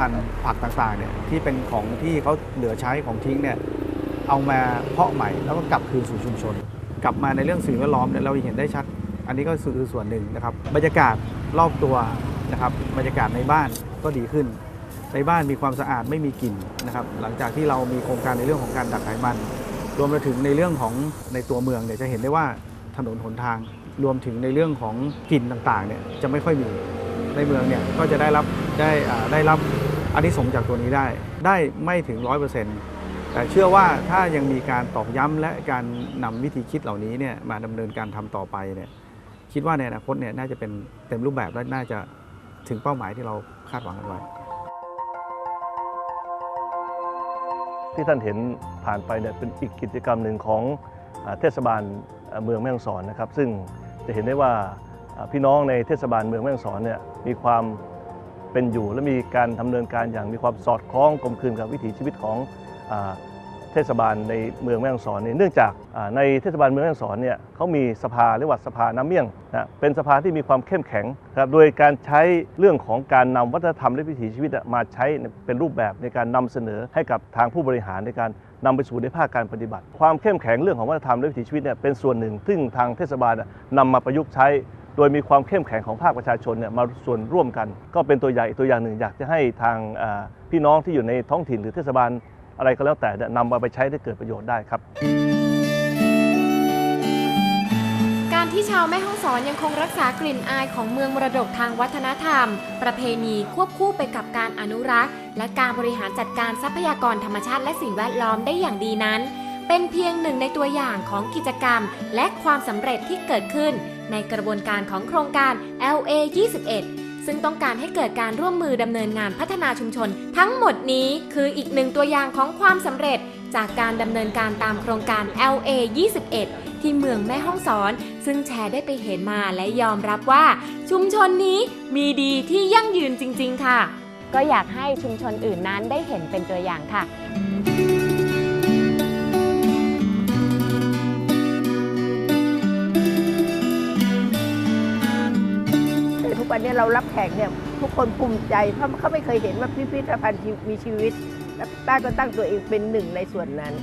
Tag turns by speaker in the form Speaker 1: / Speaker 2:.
Speaker 1: พันธุ์ผักต่างๆเนี่ยที่เป็นของที่เขาเหลือใช้ของทิ้งเนี่ยเอามาเพาะใหม่แล้วก็กลับคืนสู่ชุมชน กลับมาในเรื่องสิ่งแวดล้อมเนี่ยเราเห็นได้ชัด อันนี้ก็คือส่วนหนึ่งนะครับบรรยากาศรอบตัวนะครับบรรยากาศในบ้านก็ดีขึ้น ในบ้านมีความสะอาดไม่มีกลิ่นนะครับหลังจากที่เรามีโครงการในเรื่องของการดักไขมัน รวมไปถึงในเรื่องของในตัวเมืองเนี่ยจะเห็นได้ว่าถนนหนทาง รวมถึงในเรื่องของกลิ่นต่างๆเนี่ยจะไม่ค่อยมีในเมืองเนี่ยก็จะได้รับได้ได้รับ อันนี้สงจากตัวนี้ได้ได้ไม่ถึง 100%แต่เชื่อว่าถ้ายังมีการตอกย้ำและการนำวิธีคิดเหล่านี้เนี่ยมาดำเนินการทำต่อไปเนี่ยคิดว่าในอนาคตเนี่ยน่าจะเป็นเต็มรูปแบบและน่าจะถึงเป้าหมายที่เราคาดหวังกันไว้
Speaker 2: ที่ท่านเห็นผ่านไปเนี่ยเป็นอีกกิจกรรมหนึ่งของเทศบาลเมืองแม่ฮ่องสอนนะครับ ซึ่งจะเห็นได้ว่าอ่าพี่น้องในเทศบาลเมืองแม่ฮ่องสอนเนี่ยมีความ เป็นอยู่ และมีการดำเนินการอย่างมีความสอดคล้องกลมกลืนกับวิถีชีวิตของอเทศบาลในเมืองแม่ฮ่องสอนเนี่ยเนื่องจากในเทศบาลเมืองแม่ฮ่องสอนเนี่ยเขามีสภาเรียกว่าสภาน้ำเมี่ยงนะเป็นสภาที่มีความเข้มแข็งครับโดยการใช้เรื่องของการนำวัฒนธรรมและวิถีชีวิตมาใช้เป็นรูปแบบในการนำเสนอให้กับทางผู้บริหารในการนำไปสู่ในภาคการปฏิบัติ ความเข้มแข็งเรื่องของวัฒนธรรมและวิถีชีวิตเนี่ยเป็นส่วนหนึ่ง ซึ่งทางเทศบาลน่ะนำมาประยุกต์ใช้ ดยมีความเข้มแข็งของภาคประชาชนเนี่ยมาส่วนร่วมกัน ก็เป็นตัวอย่างอีกตัวอย่างหนึ่งอยากจะให้ทางพี่น้องที่อยู่ในท้องถิ่นหรือเทศบาลอะไรก็แล้วแต่เนี่ยนำมาไปใช้ได้เกิดประโยชน์ได้ครับ
Speaker 3: การที่ชาวแม่ฮ่องสอนยังคงรักษากลิ่นอายของเมืองมรดกทางวัฒนธรรม ประเพณีควบคู่ไปกับการอนุรักษ์ และการบริหารจัดการทรัพยากรธรรมชาติและสิ่งแวดล้อมได้อย่างดีนั้น เป็นเพียงหนึ่งในตัวอย่างของกิจกรรม และความสำเร็จที่เกิดขึ้น ในกระบวนการของโครงการ LA 21 ซึ่งต้องการให้เกิดการร่วมมือดำเนินงานพัฒนาชุมชน ทั้งหมดนี้คืออีกหนึ่งตัวอย่างของความสำเร็จจากการดำเนินการตามโครงการ LA 21 ที่เมืองแม่ฮ่องสอน ซึ่งแชร์ได้ไปเห็นมาและยอมรับว่า ชุมชนนี้มีดีที่ยั่งยืนจริง ๆ ค่ะ ก็อยากให้ชุมชนอื่นนั้นได้เห็นเป็นตัวอย่างค่ะ
Speaker 4: วันนี้เรารับแขกเนี่ยทุกคนภูมิใจเพราะเขาไม่เคยเห็นว่าพิพิธภัณฑ์มีชีวิตและป้าก็ตั้งตัวเองเป็นหนึ่งในส่วนนั้น